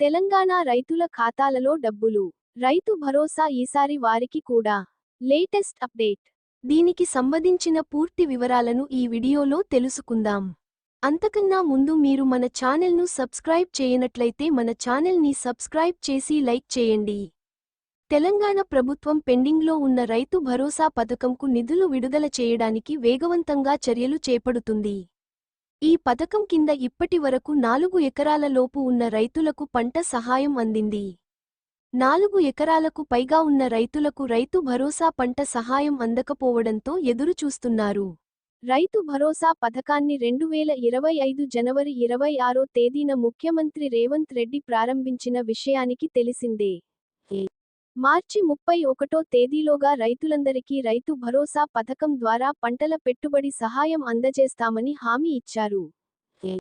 తెలంగాణ రైతుల ఖాతాలలో డబ్బులు. రైతు భరోసా ఈసారి వారికి కూడా. Latest update. దీనికి సంబంధించిన పూర్తి వివరాలను ఈ వీడియోలో తెలుసుకుందాం. అంతకన్నా ముందు మీరు మన ఛానల్ను సబ్స్క్రైబ్ చేయనట్లయితే మన ఛానల్ని సబ్స్క్రైబ్ చేసి లైక్ చేయండి. తెలంగాణ ప్రభుత్వం పెండింగ్లో ఉన్న రైతు భరోసా పథకంకు నిధులు విడుదల చేయడానికి వేగవంతంగా చర్యలు చేపడుతుంది. ఈ పథకం కింద ఇప్పటి వరకు నాలుగు ఎకరాల లోపు ఉన్న రైతులకు పంట సహాయం అందింది. నాలుగు ఎకరాలకు పైగా ఉన్న రైతులకు రైతు భరోసా పంట సహాయం అందకపోవడంతో ఎదురుచూస్తున్నారు. రైతు భరోసా పథకాన్ని రెండు వేల ఇరవై ఐదు జనవరి ఇరవై ఆరో తేదీన ముఖ్యమంత్రి రేవంత్ రెడ్డి ప్రారంభించిన విషయానికి తెలిసిందే. మార్చి ముప్పై ఒకటో తేదీలోగా రైతులందరికీ రైతు భరోసా పథకం ద్వారా పంటల పెట్టుబడి సహాయం అందజేస్తామని హామీ ఇచ్చారు.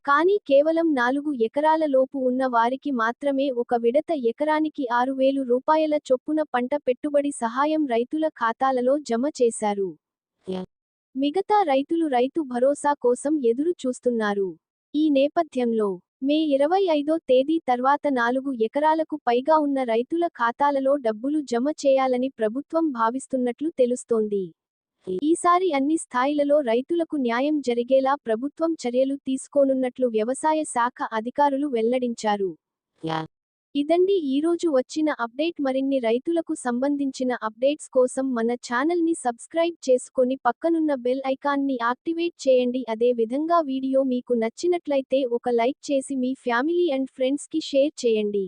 కానీ కేవలం నాలుగు ఎకరాల లోపు ఉన్న వారికి మాత్రమే ఒక విడత ఎకరానికి ఆరు వేలు రూపాయల చొప్పున పంట పెట్టుబడి సహాయం రైతుల ఖాతాలలో జమ చేశారు. మిగతా రైతులు రైతు భరోసా కోసం ఎదురు చూస్తున్నారు ఈ నేపథ్యంలో మే ఇరవై ఐదో తేదీ తర్వాత నాలుగు ఎకరాలకు పైగా ఉన్న రైతుల ఖాతాలలో డబ్బులు జమ చేయాలని ప్రభుత్వం భావిస్తున్నట్లు తెలుస్తోంది. ఈసారి అన్ని స్థాయిలలో రైతులకు న్యాయం జరిగేలా ప్రభుత్వం చర్యలు తీసుకోనున్నట్లు వ్యవసాయ శాఖ అధికారులు వెల్లడించారు. ఇదండి ఈరోజు వచ్చిన అప్డేట్ మరిన్ని రైతులకు సంబంధించిన అప్డేట్స్ కోసం మన ఛానల్ని సబ్స్క్రైబ్ చేసుకొని పక్కనున్న బెల్ ఐకాన్ని యాక్టివేట్ చేయండి అదే విధంగా వీడియో మీకు నచ్చినట్లయితే ఒక లైక్ చేసి మీ ఫ్యామిలీ అండ్ ఫ్రెండ్స్కి షేర్ చేయండి